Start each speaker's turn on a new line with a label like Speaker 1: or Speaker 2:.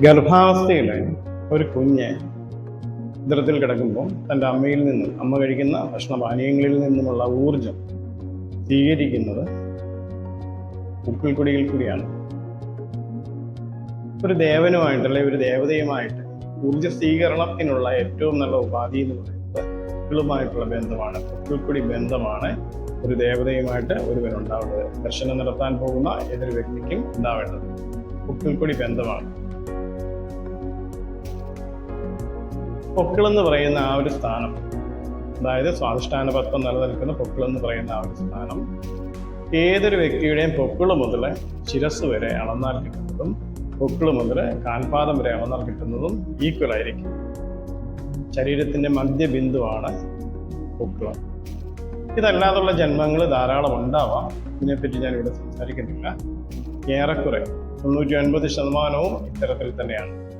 Speaker 1: ഗർഭാവസ്ഥയിൽ ഒരു കുഞ്ഞ് ഇത്തരത്തിൽ കിടക്കുമ്പോൾ തന്റെ അമ്മയിൽ നിന്നും അമ്മ കഴിക്കുന്ന ഭക്ഷണപാനീയങ്ങളിൽ നിന്നുമുള്ള ഊർജം സ്വീകരിക്കുന്നത് ഉക്കിൾക്കുടിയിൽ കൂടിയാണ്. ഒരു ദേവനുമായിട്ട് അല്ലെങ്കിൽ ഒരു ദേവതയുമായിട്ട് ഊർജ സ്വീകരണത്തിനുള്ള ഏറ്റവും നല്ല ഉപാധി എന്ന് പറയുന്നത് ഉപ്പിളുമായിട്ടുള്ള ബന്ധമാണ്. ഉപ്പിൽക്കുടി ബന്ധമാണ് ഒരു ദേവതയുമായിട്ട് ഒരുവൻ ഉണ്ടാവേണ്ടത് ദർശനം നടത്താൻ പോകുന്ന ഏതൊരു വ്യക്തിക്കും ഉണ്ടാവേണ്ടത് ഉപ്പിൽക്കുടി ബന്ധമാണ്. പൊക്കിളെന്ന് പറയുന്ന ആ ഒരു സ്ഥാനം. അതായത് സ്വാധിഷ്ഠാന പത്വം നിലനിൽക്കുന്ന പൊക്കിളെന്ന് പറയുന്ന ആ ഒരു സ്ഥാനം. ഏതൊരു വ്യക്തിയുടെയും പൊക്കിൾ മുതൽ ശിരസ് വരെ അളന്നാൽ കിട്ടുന്നതും പൊക്കിൾ മുതൽ കാൽപാദം വരെ അളന്നാൽ കിട്ടുന്നതും ഈക്വൽ ആയിരിക്കും. ശരീരത്തിന്റെ മധ്യബിന്ദുവാണ് പൊക്കിളം. ഇതല്ലാതുള്ള ജന്മങ്ങൾ ധാരാളം ഉണ്ടാവാം. ഇതിനെപ്പറ്റി ഞാൻ ഇവിടെ സംസാരിക്കുന്നില്ല. ഏറെക്കുറെ തൊണ്ണൂറ്റി ഒൻപത് ശതമാനവും ഇത്തരത്തിൽ തന്നെയാണ്.